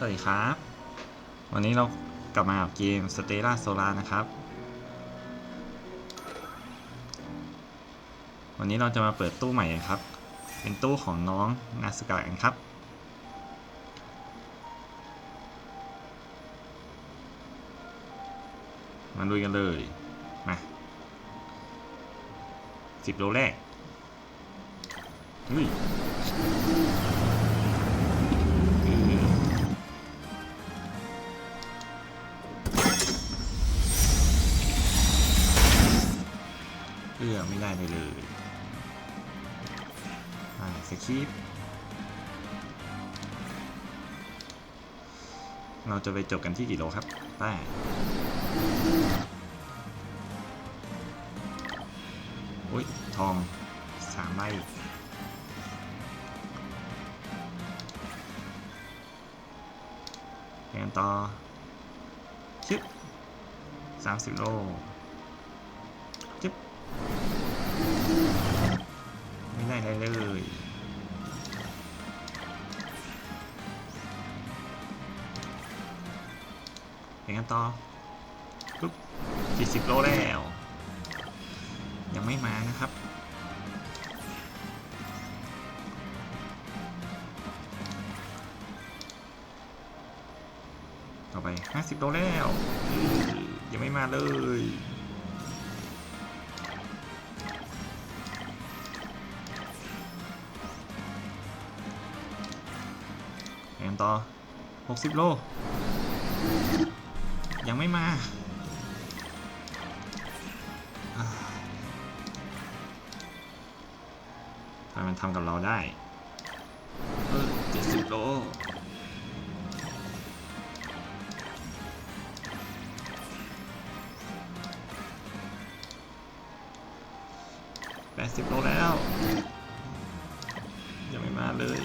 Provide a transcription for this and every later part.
สวัสดีครับ วันนี้เรากลับมากับเกม Stella Solar นะครับ วันนี้เราจะมาเปิดตู้ใหม่ครับ เป็นตู้ของน้องนาสกะกันครับ มาลุยกันเลย มาสิบโลแรกอุ้ยือไม่ได้เลยเลยอ่าสคริปเราจะไปจบกันที่กี่โลครับไป้าอุ้ย ทองสามใบไปกันต่อชึบสามสิบโล ไม่ได้อะไรเลยไปกันต่อปุ๊บ40 โลแล้ว ยังไม่มานะครับต่อไป 50 โลแล้ว ยังไม่มาเลย ต่อ 60 โล ยังไม่มา ทำไมมันทำกับเราได้เออ70 โล80โลแล้ว ยังไม่มาเลย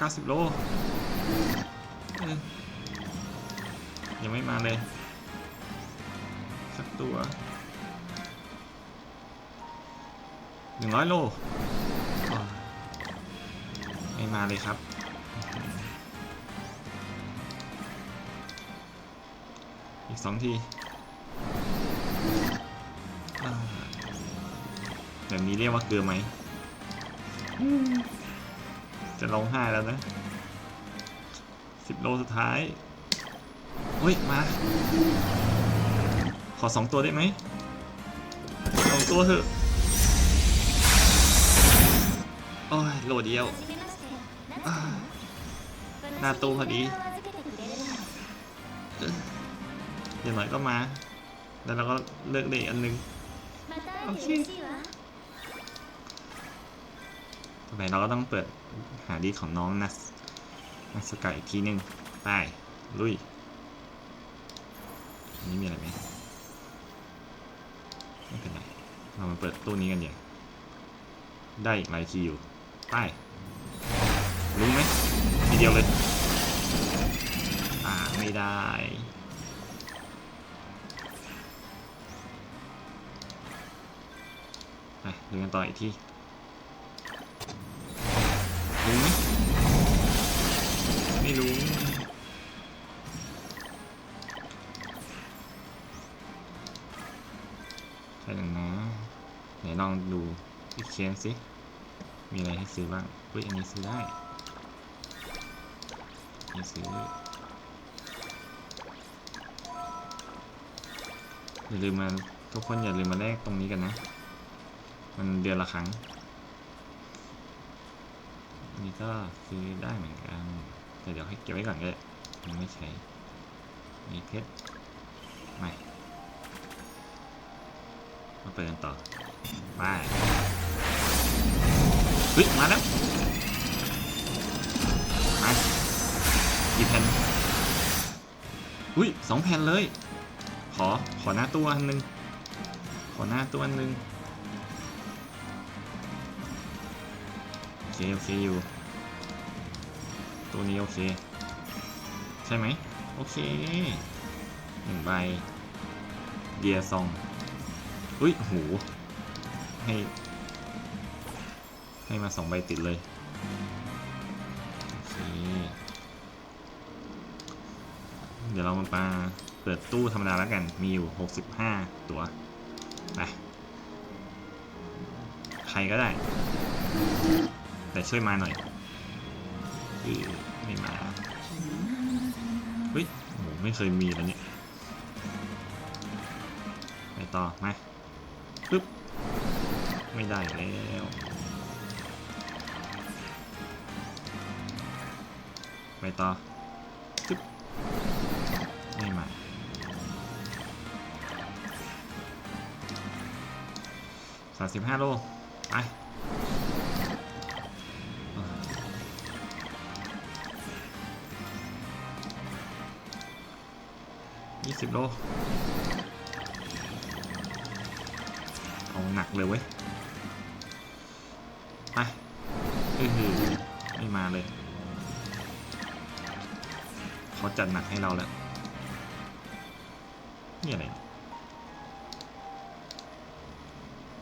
90 โลยยังไม่มาเลย สักตัว 100 โลอ้าวไม่มาเลยครับอีกสองทีแบบนี้เรียกว่าเกลือไหม จะร้องไห้แล้วนะสิบโลสุดท้ายเฮ้ย มา ขอสองตัวได้ไหมสองตัวเถอะ โอ้ย โหลดเดียว หน้าตู้พอดีเอออย่างน้อยก็มา แล้วเราก็เลือกได้อีกอันหนึง โอเค ต่อไปเราก็ต้องเปิดหาดีของน้องนัสนัสกายอีกทีหนึ่งไปลุยอันนี้มีอะไรไหมไม่เป็นไรเรามาเปิดตู้นี้กันอย่างได้อีกหลายทีอยู่ไปรู้ไหมทีเดียวเลยอ่าไม่ได้ไปดูกันต่ออีกที รู้ไหมไม่รู้ ใช่หรือนะ ไหนลองดูอีกเคนสิ มีอะไรให้ซื้อบ้างเฮ้ยอันนี้ซื้อได้อันนี้ซื้ออย่าลืมมาทุกคนอย่าลืมมาแลกตรงนี้กันนะ มันเดือนละครั้ง นี่ก็ซื้อได้เหมือนกัน แต่เดี๋ยวให้เก็บไว้ก่อนก็ได้ยังไม่ใช้ มีเพชรใหม่มาเปิดกันต่อไปเฮ้ยมาแล้วมากี่แผ่นอุ้ยสองแผ่นเลย ขอขอหน้าตัวอันหนึ่งขอหน้าตัวอันหนึ่ง เคโอเคอยู่ ตัวนี้โอเค ใช่ไหมโอเคหนึ่งใบเดียซองอุ้ยโหให้ ให้มาสองใบติดเลย โอเค เดี๋ยวเรามาปาเปิดตู้ธรรมดาแล้วกัน มีอยู่ 65 ตัว ไป ใครก็ได้ แต่ช่วยมาหน่อยอือไม่มาเฮ้ยโอ้โหไม่เคยมีแล้วเนี่ยไปต่อมาปึ๊บไม่ได้แล้วไปต่อปึ๊บไม่มาสามสิบห้าโลไป ยี่สิบโล เอาหนักเลยเว้ย ไปเออไม่มาเลย เขาจัดหนักให้เราแล้ว นี่อะไร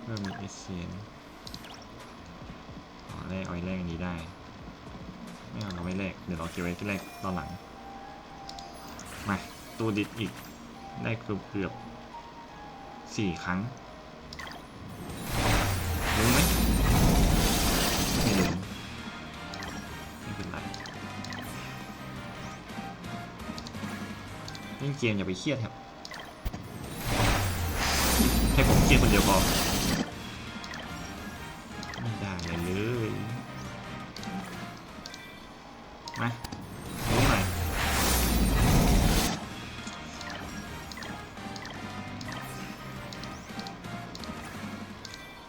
เพิ่มมีเอเซียนอ๋อแลกเอาไว้แลกอันนี้ได้ ไม่เอาเราไม่แลกเดี๋ยวเราเก็บไว้ที่แรกตอนหลัง ตัวดิดอีกได้เกือบเกือบสี่ครั้งรู้ไหมไม่รู้ไม่เป็นไรเล่นเกมอย่าไปเครียดครับให้ผมเครียดคนเดียวพอ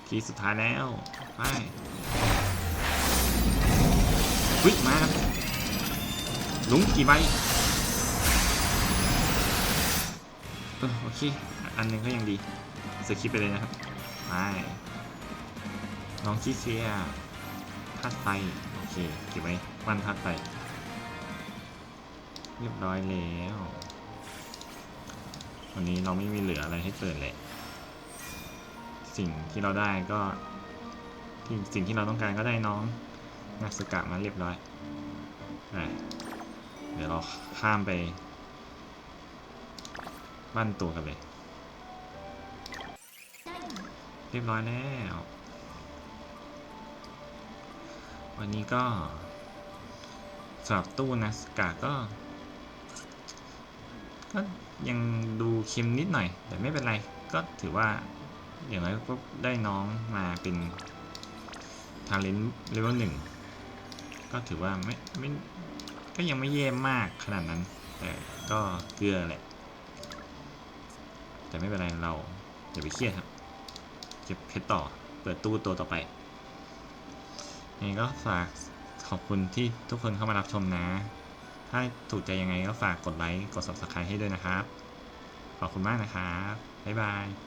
ทีสุดท้ายแล้ว ไปวิ่งมาครับลุงกี่ใบโอเค อันหนึ่งก็ยังดีสคิปไปเลยนะครับไปน้องชิเซียธาตุไฟโอเคเก็บไว้ปั้นธาตุไฟเรียบร้อยแล้ว วันนี้เราไม่มีเหลืออะไรให้เปิดเลย สิ่งที่เราได้ก็ที่สิ่งที่เราต้องการก็ได้น้องนาสกะมาเรียบร้อยอเดี๋ยวเราข้ามไปบ้านตัวกันเลย เรียบร้อยแล้ว วันนี้ก็สำหรับตู้นาสกะก็ ก็ยังดูเค็มนิดหน่อย แต่ไม่เป็นไร ก็ถือว่า อย่างไรก็ได้น้องมาเป็นทาเลนต์เลเวลหนึ่งก็ถือว่าไม่ไม่ก็ยังไม่แย่มากขนาดนั้น แต่ก็เกลือแหละ แต่ไม่เป็นไรเราอย่าไปเครียดครับเก็บเพชรต่อเปิดตู้ตัวต่อไปยังไงก็ฝากขอบคุณที่ทุกคนเข้ามารับชมนะ ถ้าถูกใจยังไงก็ฝากกดไลค์ กด subscribe ให้ด้วยนะครับ ขอบคุณมากนะครับ บ๊ายบาย